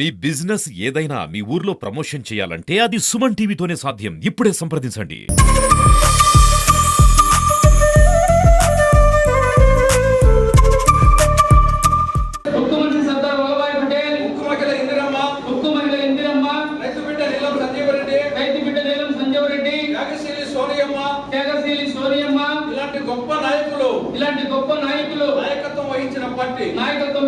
మీ business ఏదైనా మీ ఊర్లో promotion చేయాలంటే అది సుమన్ టీవీతోనే సాధ్యం. ఇప్పుడే సంప్రదించండి. ఇందిరమ్మ నీలం ఇలాంటి గొప్ప నాయకులు ఇలాంటి గొప్ప నాయకులు నాయకత్వం వహించిన పార్టీ నాయకత్వం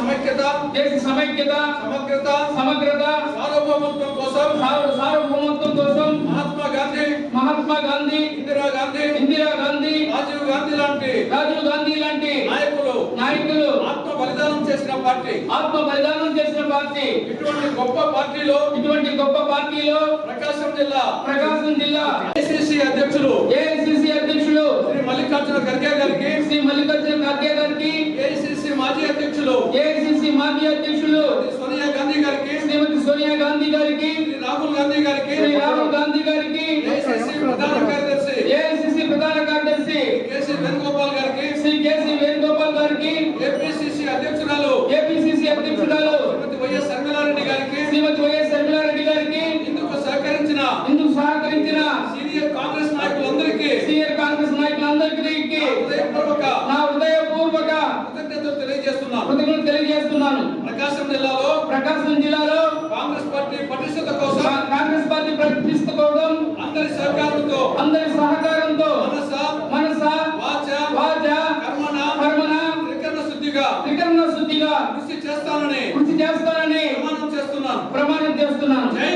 సమైక్యత దేశ సమైక్యత సమగ్రత సమగ్రత సార్వభౌమత్వం కోసం సార్వ- సార్వభౌమత్వం కోసం మహాత్మా గాంధీ మహాత్మా గాంధీ ఇందిరా గాంధీ ఇందిరా గాంధీ రాజీవ్ గాంధీ లాంటి రాజీవ్ గాంధీ లాంటి నాయకులు నాయకులు ఆత్మ బలిదానం చేసిన పార్టీ. ఆత్మ బలిదానం చేసిన పార్టీ. ఇటువంటి గొప్ప పార్టీలో ఇటువంటి గొప్ప పార్టీలో ప్రకాశం జిల్లా ప్రకాశం జిల్లా ఏసీసీ అధ్యక్షులు ఏఐసిసి అధ్యక్షులు శ్రీ మల్లికార్జున ఖర్గే గారికి శ్రీ మల్లికార్జున ఖర్గే గారికి ఏఐసీసీ మాజీ అధ్యక్షులు మాజీ అధ్యక్షులు సోనియా గాంధీ గారికి శ్రీమతి సోనియా గాంధీ గారికి రాహుల్ గాంధీ గారికి శ్రీ రాహుల్ గాంధీ గారికి ఏఐసీసీ ప్రధాన కార్యదర్శి ఏఐసిసి ప్రధాన కార్యదర్శి కేసీ వేణుగోపాల్ గారికి శ్రీ కేసీ వేణుగోపాల్ గారికి ఏపీసీసీ అధ్యక్షురాలు ఏపీసీసీ అధ్యక్షురాలు శ్రీమతి వైఎస్ శర్మిలారెడ్డి గారికి శ్రీమతి వైఎస్ శర్మిలారెడ్డి గారికి ఇందుకు సహకరించిన ఇందుకు సహకరించిన సీనియర్ కాంగ్రెస్ నాయకులందరికీ సీనియర్ కాంగ్రెస్ నాయకులందరికీ హృదయపూర్వక నా హృదయపూర్వక కృతజ్ఞతలు తెలియజేస్తున్నాను. ప్రకాశం జిల్లాలో ప్రకాశం జిల్లాలో కాంగ్రెస్ పార్టీ పటిష్టత కోసం కాంగ్రెస్ పార్టీ ప్రతిష్టకోవడం అందరి సహకారంతో అందరి సహకారంతో మనస మనస వాచ వాచ కర్మణ కర్మణ త్రికరణ శుద్ధిగా త్రికరణ శుద్ధిగా కృషి చేస్తానని కృషి చేస్తానని ప్రమాణం చేస్తున్నాను. ప్రమాణం చేస్తున్నాను. జై